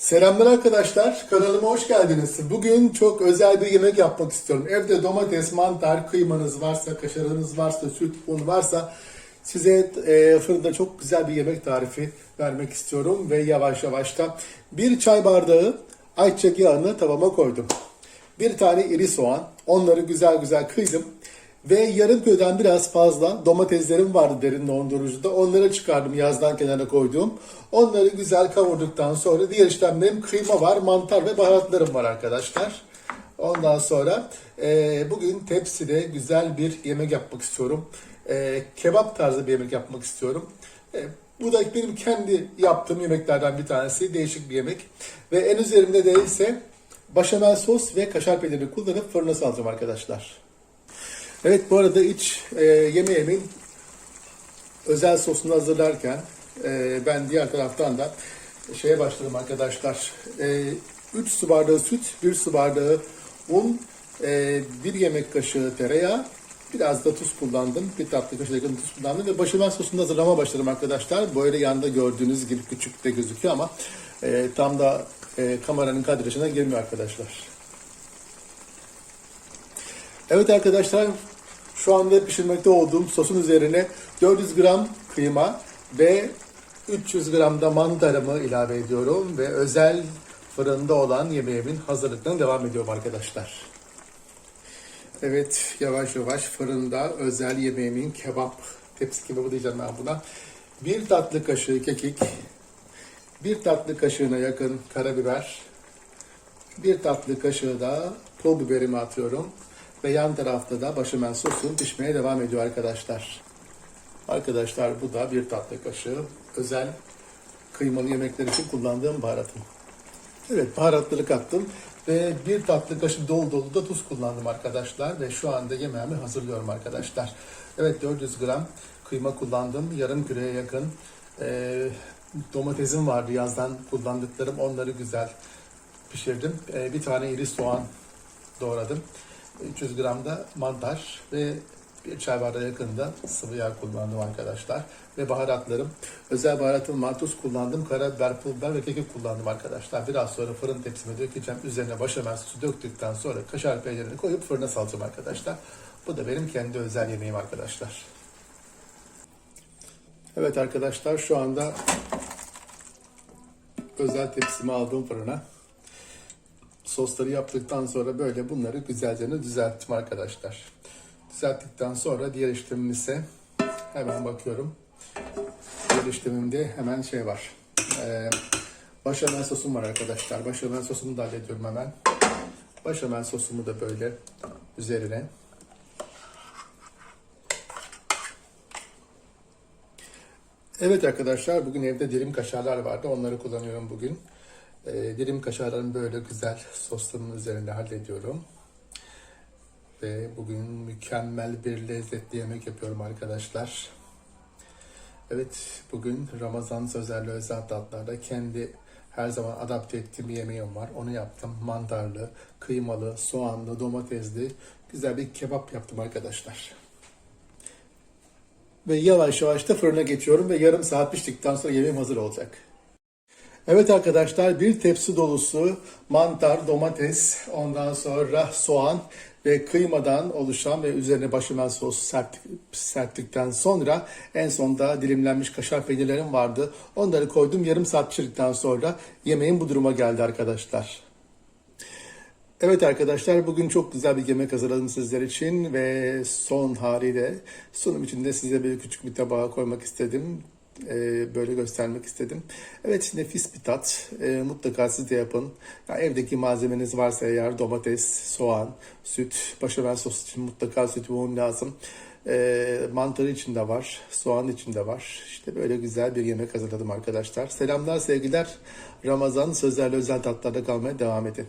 Selamlar arkadaşlar, kanalıma hoş geldiniz. Bugün çok özel bir yemek yapmak istiyorum. Evde domates, mantar, kıymanız varsa, kaşarınız varsa, süt, un varsa size e, fırında çok güzel bir yemek tarifi vermek istiyorum. Ve yavaş yavaş da bir çay bardağı ayçiçek yağını tavama koydum. Bir tane iri soğan, onları güzel güzel kıydım. Ve yarım kilodan biraz fazla domateslerim vardı derin dondurucuda. Onları çıkardım yazdan kenara koyduğum. Onları güzel kavurduktan sonra diğer işlemlerim kıyma var, mantar ve baharatlarım var arkadaşlar. Ondan sonra e, bugün tepside güzel bir yemek yapmak istiyorum. E, kebap tarzı bir yemek yapmak istiyorum. E, bu da benim kendi yaptığım yemeklerden bir tanesi. Değişik bir yemek. Ve en üzerinde de ise başamel sos ve kaşar peynirini kullanıp fırına salacağım arkadaşlar. Evet bu arada iç e, yemeğimin özel sosunu hazırlarken e, ben diğer taraftan da şeye başladım arkadaşlar. E, 3 su bardağı süt, 1 su bardağı un, e, 1 yemek kaşığı tereyağı, biraz da tuz kullandım. Bir tatlı kaşığı yakın tuz kullandım ve başamel sosunu hazırlama başladım arkadaşlar. Böyle yanda gördüğünüz gibi küçük de gözüküyor ama e, tam da e, kameranın kadrajına girmiyor arkadaşlar. Evet arkadaşlar şu anda pişirmekte olduğum sosun üzerine 400 gram kıyma ve 300 gram da mantarımı ilave ediyorum ve özel fırında olan yemeğimin hazırlıklarına devam ediyorum arkadaşlar. Evet yavaş yavaş fırında özel yemeğimin kebap tepsi kebabı diyeceğim ben buna. Bir tatlı kaşığı kekik, bir tatlı kaşığına yakın karabiber, bir tatlı kaşığı da pul biberimi atıyorum. Ve yan tarafta da başamel sosum pişmeye devam ediyor arkadaşlar. Arkadaşlar bu da bir tatlı kaşığı özel kıymalı yemekler için kullandığım baharatım. Evet baharatları kattım ve bir tatlı kaşığı dolu dolu da tuz kullandım arkadaşlar ve şu anda yemeğimi hazırlıyorum arkadaşlar. Evet 400 gram kıyma kullandım. Yarım kiloya yakın e, domatesim vardı yazdan kullandıklarım onları güzel pişirdim. E, bir tane iri soğan doğradım. 300 gram da mantar ve bir çay bardağı yakında sıvı yağ kullandım arkadaşlar. Ve baharatlarım. Özel baharatım var. Tuz kullandım. Karabiber, pul biber ve kekik kullandım arkadaşlar. Biraz sonra fırın tepsime dökeceğim. Üzerine başamel sosu döktükten sonra kaşar peynirini koyup fırına salacağım arkadaşlar. Bu da benim kendi özel yemeğim arkadaşlar. Evet arkadaşlar şu anda özel tepsimi aldım fırına sosları yaptıktan sonra böyle bunları güzelce düzelttim arkadaşlar. Düzelttikten sonra diğer işlemimize hemen bakıyorum. Diğer işlemimde hemen şey var. Ee, başamel sosum var arkadaşlar. Başamel sosumu da hallediyorum hemen. Başamel sosumu da böyle üzerine Evet arkadaşlar bugün evde dilim kaşarlar vardı. Onları kullanıyorum bugün. E, dilim kaşarlarını böyle güzel soslarımın üzerinde hallediyorum. Ve bugün mükemmel bir lezzetli yemek yapıyorum arkadaşlar. Evet bugün Ramazan sözlerle özel tatlarda kendi her zaman adapte ettiğim bir yemeğim var. Onu yaptım. Mantarlı, kıymalı, soğanlı, domatesli güzel bir kebap yaptım arkadaşlar. Ve yavaş yavaş da fırına geçiyorum ve yarım saat piştikten sonra yemeğim hazır olacak. Evet arkadaşlar bir tepsi dolusu mantar, domates, ondan sonra soğan ve kıymadan oluşan ve üzerine başamel sos serptik, serptikten sonra en sonda dilimlenmiş kaşar peynirlerim vardı. Onları koydum yarım saat pişirdikten sonra yemeğim bu duruma geldi arkadaşlar. Evet arkadaşlar bugün çok güzel bir yemek hazırladım sizler için ve son haliyle sunum için de size bir küçük bir tabağa koymak istedim. Ee, böyle göstermek istedim. Evet nefis bir tat. Ee, mutlaka siz de yapın. Ya, evdeki malzemeniz varsa eğer domates, soğan, süt, başamel sos için mutlaka süt ve un lazım. E, mantarı içinde var, soğan içinde var. İşte böyle güzel bir yemek hazırladım arkadaşlar. Selamlar, sevgiler. Ramazan sözlerle özel tatlarda kalmaya devam edin.